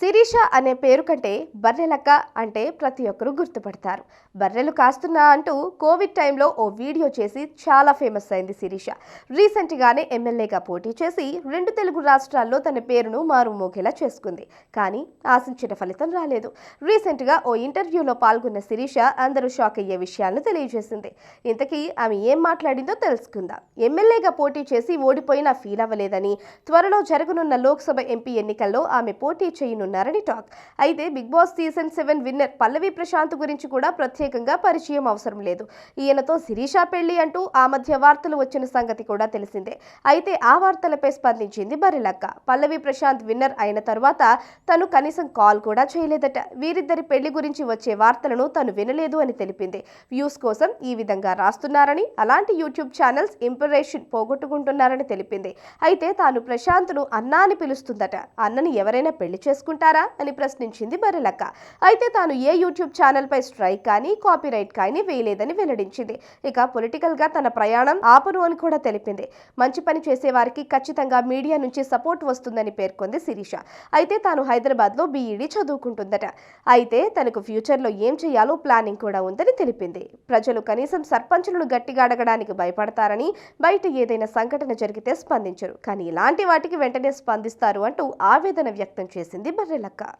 శిరీష అనే పేరు కంటే బర్రెలక్క అంటే ప్రతి ఒక్కరూ గుర్తుపడతారు. బర్రెలు కాస్తున్నా అంటూ కోవిడ్ టైంలో ఓ వీడియో చేసి చాలా ఫేమస్ అయింది శిరీష. రీసెంట్గానే ఎమ్మెల్యేగా పోటీ చేసి రెండు తెలుగు రాష్ట్రాల్లో తన పేరును మారుమోగేలా చేసుకుంది. కానీ ఆశించిన ఫలితం రాలేదు. రీసెంట్గా ఓ ఇంటర్వ్యూలో పాల్గొన్న శిరీష అందరూ షాక్ అయ్యే విషయాలను తెలియజేసింది. ఇంతకీ ఆమె ఏం మాట్లాడిందో తెలుసుకుందాం. ఎమ్మెల్యేగా పోటీ చేసి ఓడిపోయినా ఫీల్ అవ్వలేదని త్వరలో జరగనున్న లోక్సభ ఎంపీ ఎన్నికల్లో ఆమె పోటీ చేయనున్నారని టాక్. అయితే Bigg Boss season seven winner Pallavi Prashanth గురించి కూడా ప్రత్యేకంగా పరిచయం అవసరం లేదు. ఈయనతో శిరీష పెళ్ళి అంటూ ఆ మధ్య వార్తలు వచ్చిన సంగతి కూడా తెలిసిందే. అయితే ఆ వార్తలపై స్పందించింది బరిలక్క. పల్లవి ప్రశాంత్ విన్నర్ అయిన తర్వాత తను కనీసం కాల్ కూడా చేయలేదట. వీరిద్దరి పెళ్ళి గురించి వచ్చే వార్తలను తను వినలేదు అని తెలిపింది. వ్యూస్ కోసం ఈ విధంగా రాస్తున్నారని అలాంటి యూట్యూబ్ ఛానల్స్ ఇంప్రెషన్ పోగొట్టుకుంటున్నారని తెలిపింది. అయితే తాను ప్రశాంత్ను అన్నా అని పిలుస్తుందట. అన్నని ఎవరైనా పెళ్ళి అంటారా అని ప్రశ్నించింది బర్రెలక్క. అయితే తాను ఏ యూట్యూబ్ ఛానల్పై స్ట్రైక్ కానీ కాపీరైట్ కానీ వేయలేదని వెల్లడించింది. ఇక పొలిటికల్గా తన ప్రయాణం ఆపను అని కూడా తెలిపింది. మంచి పని చేసే వారికి ఖచ్చితంగా మీడియా నుంచి సపోర్ట్ వస్తుందని పేర్కొంది శిరీష. అయితే తాను హైదరాబాద్లో బీఈడీ చదువుకుంటుందట. అయితే తనకు ఫ్యూచర్లో ఏం చేయాలో ప్లానింగ్ కూడా ఉందని తెలిపింది. ప్రజలు కనీసం సర్పంచులను గట్టిగా అడగడానికి భయపడతారని బయట ఏదైనా సంఘటన జరిగితే స్పందించరు. కానీ ఇలాంటి వాటికి వెంటనే స్పందిస్తారు అంటూ ఆవేదన వ్యక్తం చేసింది relajar.